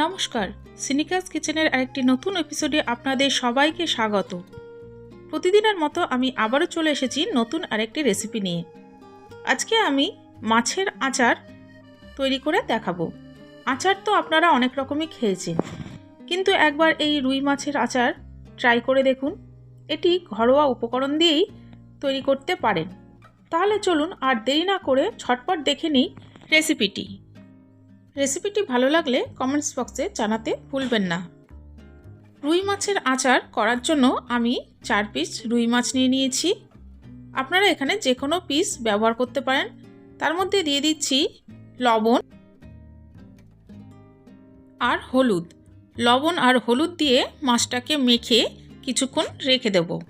নমস্কার, সিনিকাস কিচেনের আরেকটি নতুন এপিসোডে আপনাদের সবাইকে স্বাগত। প্রতিদিনের মতো আমি আবারও চলে এসেছি নতুন আরেকটি রেসিপি নিয়ে। আজকে আমি মাছের আচার তৈরি করে দেখাবো। আচার তো আপনারা অনেক রকমই খেয়েছেন, কিন্তু একবার এই রুই মাছের আচার ট্রাই করে দেখুন। এটি ঘরোয়া উপকরণ দিয়েই তৈরি করতে পারেন। তাহলে চলুন আর দেরি না করে ছটপট দেখে নিই রেসিপিটি রেসিপিটি ভালো লাগলে কমেন্টস বক্সে জানাতে ভুলবেন না। রুই মাছের আচার করার জন্য আমি চার পিস রুই মাছ নিয়ে নিয়েছি। আপনারা এখানে যে কোনো পিস ব্যবহার করতে পারেন। তার মধ্যে দিয়ে দিচ্ছি লবণ আর হলুদ। লবণ আর হলুদ দিয়ে মাছটাকে মেখে কিছুক্ষণ রেখে দেবো।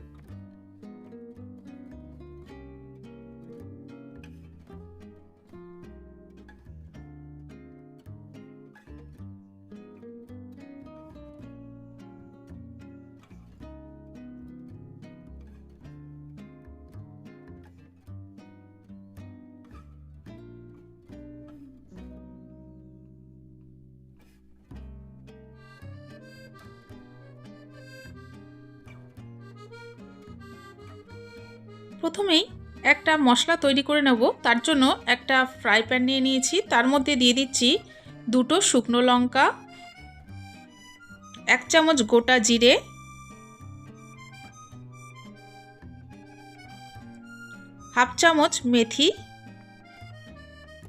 প্রথমেই একটা মশলা তৈরি করে নেব। তার জন্য একটা ফ্রাই প্যান নিয়ে নিয়েছি। তার মধ্যে দিয়ে দিচ্ছি দুটো শুকনো লঙ্কা, এক চামচ গোটা জিরে, হাফ চামচ মেথি,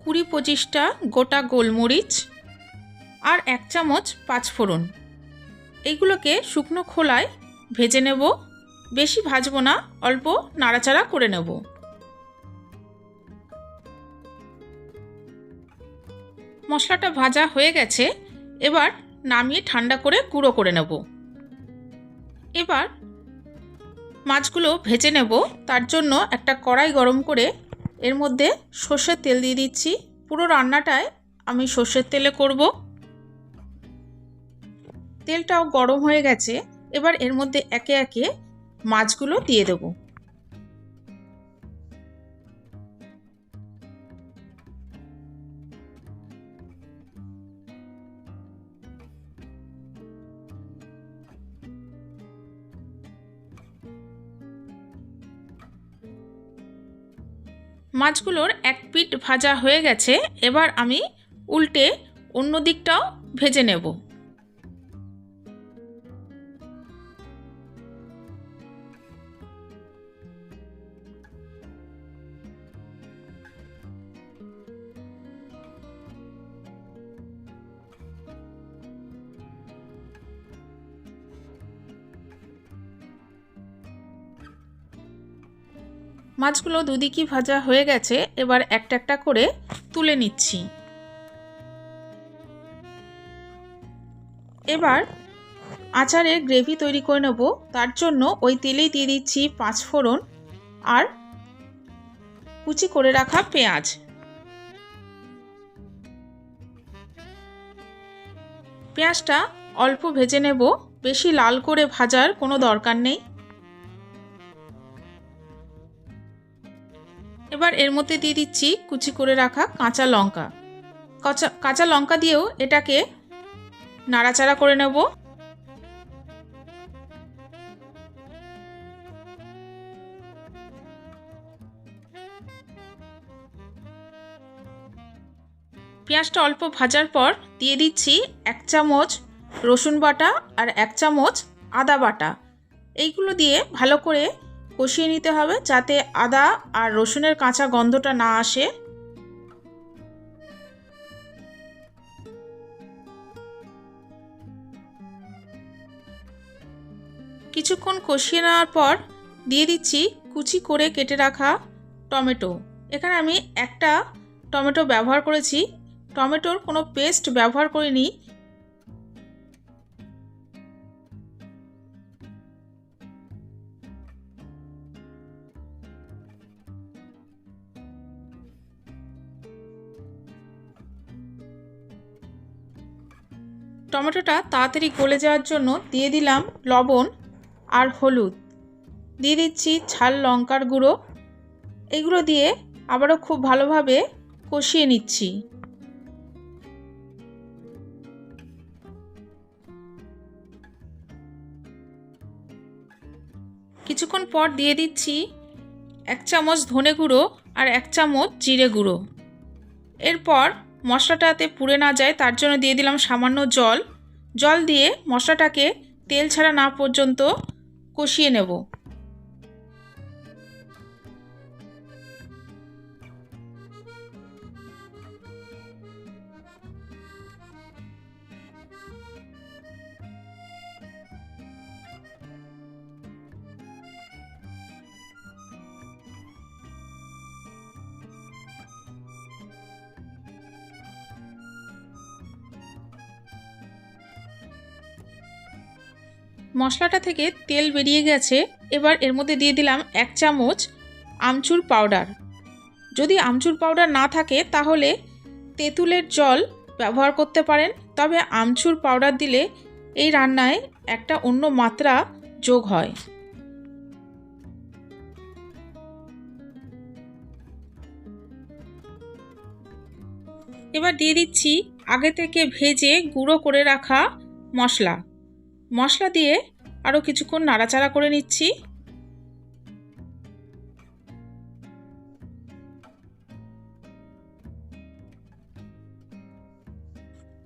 কুড়ি পঁচিশটা গোটা গোলমরিচ আর এক চামচ পাঁচফোড়ন। এইগুলোকে শুকনো খোলায় ভেজে নেব। বেশি ভাজবো না, অল্প নাড়াচাড়া করে নেব। মশলাটা ভাজা হয়ে গেছে, এবার নামিয়ে ঠান্ডা করে গুঁড়ো করে নেব। এবার মাছগুলো ভেজে নেব, তার জন্য একটা কড়াই গরম করে এর মধ্যে সর্ষের তেল দিয়ে দিচ্ছি। পুরো রান্নাটায় আমি সর্ষের তেলে করব। তেলটাও গরম হয়ে গেছে, এবার এর মধ্যে একে একে মাছগুলো দিয়ে দেবো। মাছগুলোর এক পিঠ ভাজা হয়ে গেছে, এবার আমি উল্টে অন্য দিকটাও ভেজে নেব। মাছগুলো দুদিকই ভাজা হয়ে গেছে, এবার একটা একটা করে তুলে নিচ্ছি। এবার আচারের গ্রেভি তৈরি করে নেব, তার জন্য ওই তেলেই দিয়ে দিচ্ছি পাঁচ ফোড়ন আর কুচি করে রাখা পেঁয়াজ। পেঁয়াজটা অল্প ভেজে নেব, বেশি লাল করে ভাজার কোনো দরকার নেই। এর মধ্যে দিয়ে দিচ্ছি কুচি করে রাখা কাঁচা লঙ্কা। কাঁচা কাঁচা লঙ্কা দিয়েও এটাকে নাড়াচাড়া করে নেব। পেঁয়াজটা অল্প ভাজার পর দিয়ে দিচ্ছি এক চামচ রসুন বাটা আর এক চামচ আদা বাটা। এইগুলো দিয়ে ভালো করে কষিয়ে নিতে হবে যাতে আদা আর রসুনের কাঁচা গন্ধটা না আসে। কিছুক্ষণ কষিয়ে নেওয়ার পর দিয়ে দিচ্ছি কুচি করে কেটে রাখা টমেটো। এখানে আমি একটা টমেটো ব্যবহার করেছি। টমেটোর কোনো পেস্ট ব্যবহার করিনি। টমেটোটা তাড়াতাড়ি গলে যাওয়ার জন্য দিয়ে দিলাম লবণ আর হলুদ। দিয়ে দিচ্ছি ছাল লঙ্কার গুঁড়ো। এগুলো দিয়ে আবারও খুব ভালোভাবে কষিয়ে নিচ্ছি। কিছুক্ষণ পর দিয়ে দিচ্ছি এক চামচ ধনে গুঁড়ো আর এক চামচ জিরে গুঁড়ো। এরপর মশলাটাতে পুড়ে না যায়, তার জন্য দিয়ে দিলাম সামান্য জল। জল দিয়ে মশলাটাকে তেল ছাড়া না পর্যন্ত কষিয়ে নেব। মশলাটা থেকে তেল বেরিয়ে গেছে, এবার এর মধ্যে দিয়ে দিলাম এক চামচ আমচুর পাউডার। যদি আমচুর পাউডার না থাকে, তাহলে তেঁতুলের জল ব্যবহার করতে পারেন, তবে আমচুর পাউডার দিলে এই রান্নায় একটা অন্য মাত্রা যোগ হয়। এবার দিয়ে দিচ্ছি আগে থেকে ভেজে গুঁড়ো করে রাখা মশলা। মশলা দিয়ে আরও কিছুক্ষণ নাড়াচাড়া করে নিচ্ছি।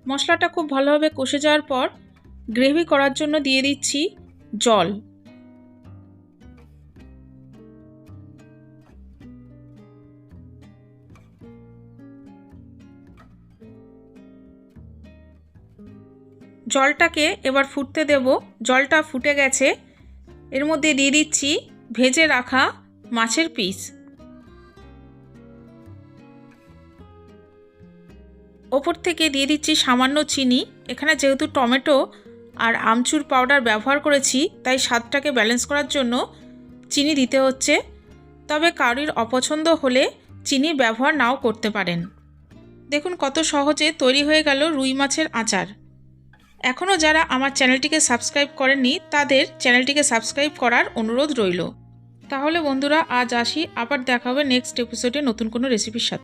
মশলাটা খুব ভালোভাবে কষে যাওয়ার পর গ্রেভি করার জন্য দিয়ে দিচ্ছি জল। জলটাকে এবার ফুটতে দেব। জলটা ফুটে গেছে। এর মধ্যে দিয়ে দিচ্ছি ভেজে রাখা মাছের পিস। ওপর থেকে দিয়ে দিচ্ছি সামান্য চিনি। এখানে যেহেতু টমেটো আর আমচুর পাউডার ব্যবহার করেছি, তাই স্বাদটাকে ব্যালেন্স করার জন্য চিনি দিতে হচ্ছে। তবে কারোর অপছন্দ হলে চিনি ব্যবহার নাও করতে পারেন। দেখুন কত সহজে তৈরি হয়ে গেল রুই মাছের আচার। এখনও যারা আমার চ্যানেলটিকে সাবস্ক্রাইব করেননি, তাদের চ্যানেলটিকে সাবস্ক্রাইব করার অনুরোধ রইল। তাহলে বন্ধুরা, আজ আসি, আবার দেখা হবে নেক্সট এপিসোডে নতুন কোনো রেসিপির সাথে।